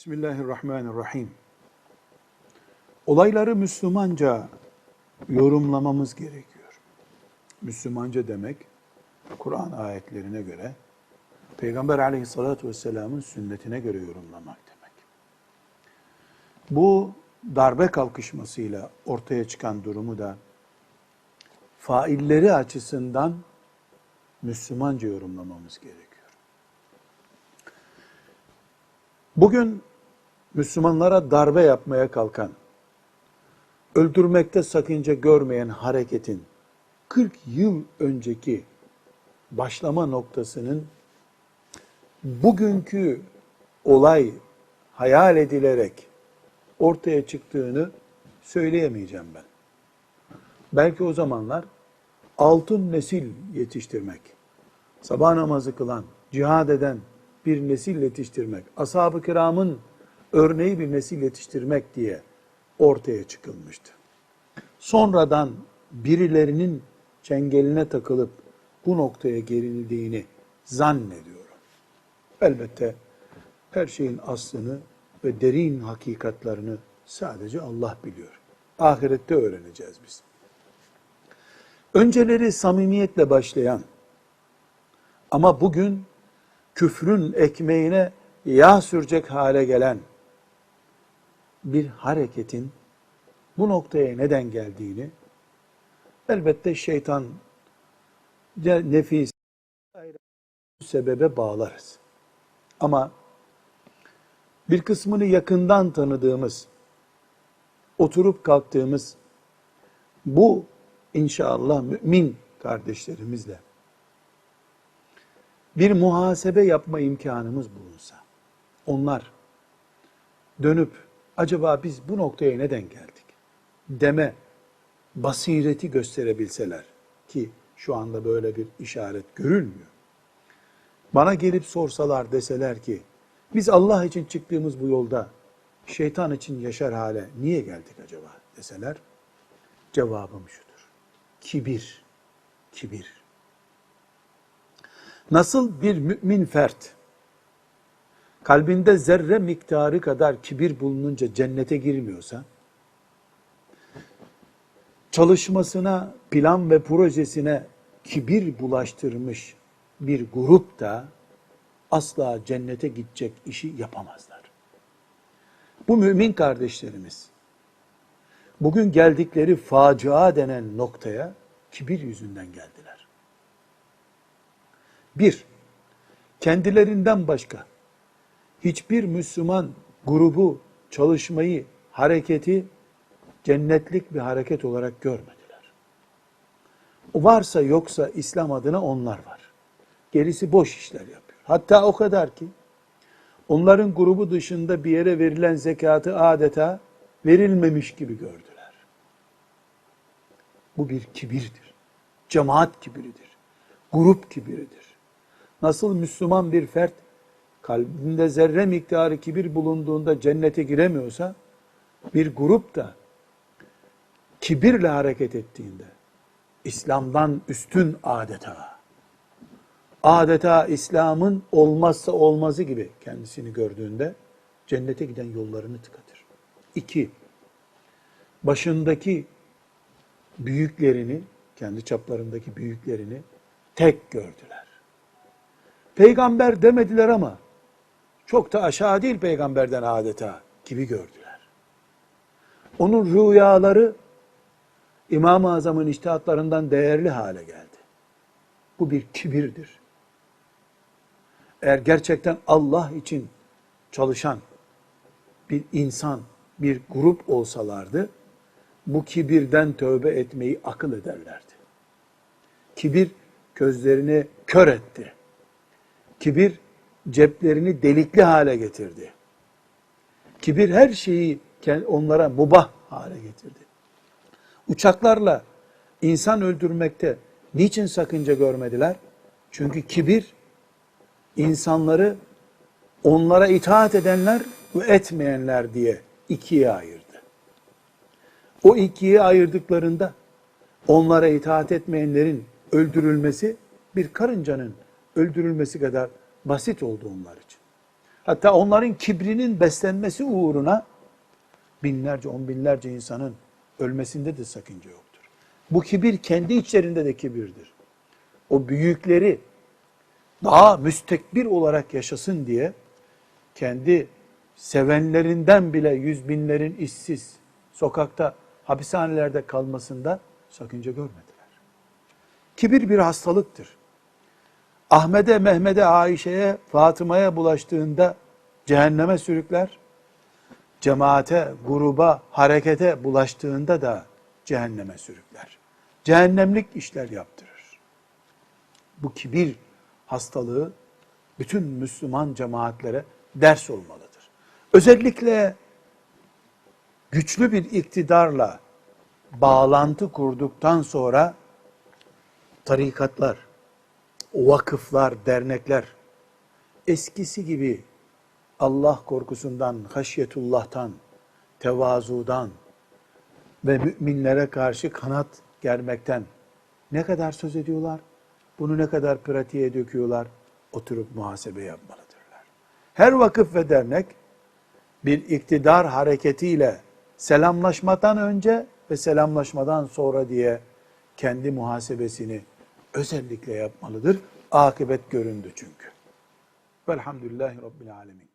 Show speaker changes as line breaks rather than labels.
Bismillahirrahmanirrahim. Olayları Müslümanca yorumlamamız gerekiyor. Müslümanca demek, Kur'an ayetlerine göre, Peygamber aleyhissalatü vesselamın sünnetine göre yorumlamak demek. Bu darbe kalkışmasıyla ortaya çıkan durumu da failleri açısından Müslümanca yorumlamamız gerekiyor. Bugün Müslümanlara darbe yapmaya kalkan, öldürmekte sakınca görmeyen hareketin 40 yıl önceki başlama noktasının bugünkü olay hayal edilerek ortaya çıktığını söyleyemeyeceğim ben. Belki o zamanlar altın nesil yetiştirmek, sabah namazı kılan, cihad eden bir nesil yetiştirmek, ashab-ı kiramın örneği bir nesil yetiştirmek diye ortaya çıkılmıştı. Sonradan birilerinin çengeline takılıp bu noktaya gelindiğini zannediyorum. Elbette her şeyin aslını ve derin hakikatlarını sadece Allah biliyor. Ahirette öğreneceğiz biz. Önceleri samimiyetle başlayan ama bugün küfrün ekmeğine yağ sürecek hale gelen bir hareketin bu noktaya neden geldiğini elbette şeytan nefis sebebe bağlarız. Ama bir kısmını yakından tanıdığımız, oturup kalktığımız bu inşallah mümin kardeşlerimizle bir muhasebe yapma imkanımız bulunsa, onlar dönüp acaba biz bu noktaya neden geldik deme basireti gösterebilseler ki şu anda böyle bir işaret görülmüyor. Bana gelip sorsalar deseler ki biz Allah için çıktığımız bu yolda şeytan için yaşar hale niye geldik acaba deseler cevabım şudur. Kibir, kibir. Nasıl bir mümin fert kalbinde zerre miktarı kadar kibir bulununca cennete girmiyorsa, çalışmasına, plan ve projesine kibir bulaştırmış bir grup da asla cennete gidecek işi yapamazlar. Bu mümin kardeşlerimiz bugün geldikleri facia denen noktaya kibir yüzünden geldiler. Bir, kendilerinden başka hiçbir Müslüman grubu, çalışmayı, hareketi cennetlik bir hareket olarak görmediler. Varsa yoksa İslam adına onlar var. Gerisi boş işler yapıyor. Hatta o kadar ki onların grubu dışında bir yere verilen zekatı adeta verilmemiş gibi gördüler. Bu bir kibirdir. Cemaat kibiridir. Grup kibiridir. Nasıl Müslüman bir fert kalbinde zerre miktarı kibir bulunduğunda cennete giremiyorsa bir grup da kibirle hareket ettiğinde İslam'dan üstün adeta adeta İslam'ın olmazsa olmazı gibi kendisini gördüğünde cennete giden yollarını tıkatır. İki, başındaki büyüklerini, kendi çaplarındaki büyüklerini tek gördüler. Peygamber demediler ama çok da aşağı değil peygamberden adeta gibi gördüler. Onun rüyaları İmam-ı Azam'ın iştihatlarından değerli hale geldi. Bu bir kibirdir. Eğer gerçekten Allah için çalışan bir insan, bir grup olsalardı, bu kibirden tövbe etmeyi akıl ederlerdi. Kibir gözlerini kör etti. Kibir ceplerini delikli hale getirdi. Kibir her şeyi onlara mubah hale getirdi. Uçaklarla insan öldürmekte niçin sakınca görmediler? Çünkü kibir insanları onlara itaat edenler ve etmeyenler diye ikiye ayırdı. O ikiye ayırdıklarında onlara itaat etmeyenlerin öldürülmesi bir karıncanın öldürülmesi kadar basit oldu onlar için. Hatta onların kibrinin beslenmesi uğruna binlerce, on binlerce insanın ölmesinde de sakınca yoktur. Bu kibir kendi içlerinde de kibirdir. O büyükleri daha müstekbir olarak yaşasın diye kendi sevenlerinden bile yüz binlerin işsiz, sokakta, hapishanelerde kalmasında sakınca görmediler. Kibir bir hastalıktır. Ahmet'e, Mehmet'e, Ayşe'ye, Fatıma'ya bulaştığında cehenneme sürükler. Cemaate, gruba, harekete bulaştığında da cehenneme sürükler. Cehennemlik işler yaptırır. Bu kibir hastalığı bütün Müslüman cemaatlere ders olmalıdır. Özellikle güçlü bir iktidarla bağlantı kurduktan sonra tarikatlar, vakıflar, dernekler eskisi gibi Allah korkusundan, haşyetullah'tan, tevazudan ve müminlere karşı kanat germekten ne kadar söz ediyorlar? Bunu ne kadar pratiğe döküyorlar? Oturup muhasebe yapmalıdırlar. Her vakıf ve dernek bir iktidar hareketiyle selamlaşmadan önce ve selamlaşmadan sonra diye kendi muhasebesini özellikle yapmalıdır. Akıbet göründü çünkü. Velhamdülillahi Rabbil Alemin.